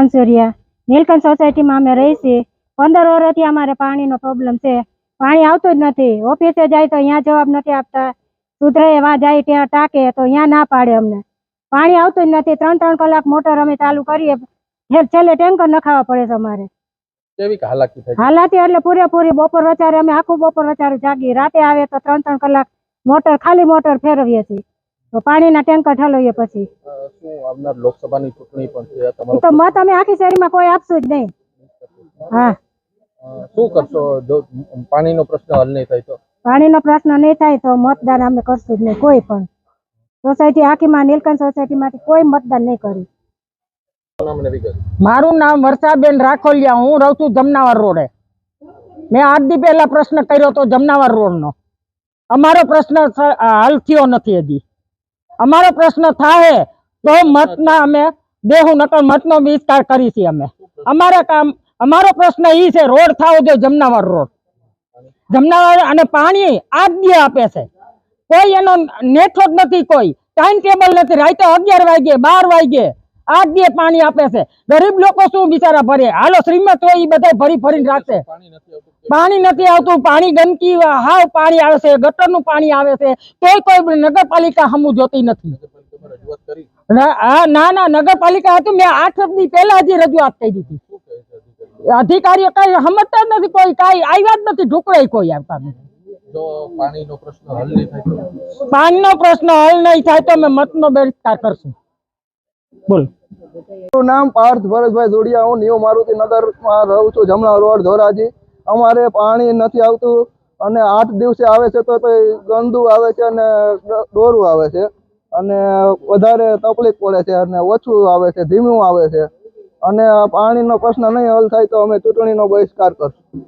પાનસુરિયા નીલકંઠ સોસાયટીમાં અમે રહી છીએ. પંદર વર્ષથી અમારે પાણીનો પ્રોબ્લેમ છે. પાણી આવતું જ નથી. ઓફિસે જાય તો અહીંયા જવાબ નથી આપતા. સુધરે એવા જાય ત્યાં ટાકે તો અહીંયા ના પાડે અમને. પાણી આવતું જ નથી. ત્રણ ત્રણ કલાક મોટર અમે ચાલુ કરીએ. છેલ્લે ટેન્કર નખાવા પડે છે અમારે. હાલાકી હાલાતી એટલે પૂરેપૂરી બપોર વચારે અમે આખું બપોર વચારે જાગીએ. રાતે આવે તો ત્રણ ત્રણ કલાક મોટર ખાલી મોટર ફેરવીએ છીએ. તો પાણીના ટેન્કર ઠલવીએ પછી. શું આવનાર લોકસભાની ચૂંટણી પણ છે? તમારો તો મત અમે આખી શેરીમાં કોઈ આપશું જ નહીં. હા. શું કરશો? જો પાણીનો પ્રશ્ન હલ નહીં થાય તો? પાણીનો પ્રશ્ન નહીં થાય તો મતદાન અમે કરશું જ નહીં કોઈ પણ. સોસાયટી આખીમાં નીલકંઠ સોસાયટીમાંથી કોઈ મતદાન નહીં કર્યું. મારું નામ વર્ષાબેન રાખોલિયા હું રહું છું જમનાવર રોડે. મેં આજ દી પહેલા પ્રશ્ન કર્યો હતો જમનાવર રોડનો. અમારો પ્રશ્ન હાલ હલ થયો નથી હજી. અમારો પ્રશ્ન થાય તો મતના અમે દેહું નકર મતનો બહિષ્કાર કરી છીએ અમે. અમારા કામ, અમારો પ્રશ્ન ઈ છે, રોડ થવો જોઈએ જમનાવાર રોડ. જમનાવાર અને પાણી આજ આપે છે. કોઈ એનો નેઠો જ નથી કોઈ. ટાઈમ ટેબલ નથી. રાતે અગિયાર વાગે બાર વાગે આજ બે પાણી આપે છે. ગરીબ લોકો શું બિચારા ભરે? હાલો શ્રીમત હોય એ બધા ભરી ભરીને રાખે. પાણી નથી આવતું પાણી ગંદકી હાવ પાણી આવે છે ગટરનું પાણી આવે છે. તોય કોઈ નગરપાલિકા હમું જોતી નથી. ના ના નગરપાલિકા હતું મેં આઠ દી પહેલા હજી રજૂઆત કરી દીધી. અધિકારીઓ કઈ સમજતા જ નથી કોઈ કઈ આવ્યા જ નથી ઢુકડાય કોઈ આવતા નથી જો પાણીનો પ્રશ્ન હલ નહીં થાય તો? પાણીનો પ્રશ્ન હલ નહીં થાય તો અમે મતનો બહિષ્કાર કરશું. બોલ. મારું નામ પાર્થ ભરતભાઈ જોડિયા હું નિયો મારુતિ નગરમાં રહું છું, જમણા રોડ ધોરાજી. અમારે પાણી નથી આવતું અને આઠ દિવસે આવે છે તો ગંદુ આવે છે અને દોરું આવે છે. અને વધારે તકલીફ પડે છે અને ઓછું આવે છે, ધીમું આવે છે. અને પાણીનો પ્રશ્ન નહીં હલ થાય તો અમે ચૂંટણીનો બહિષ્કાર કરશું.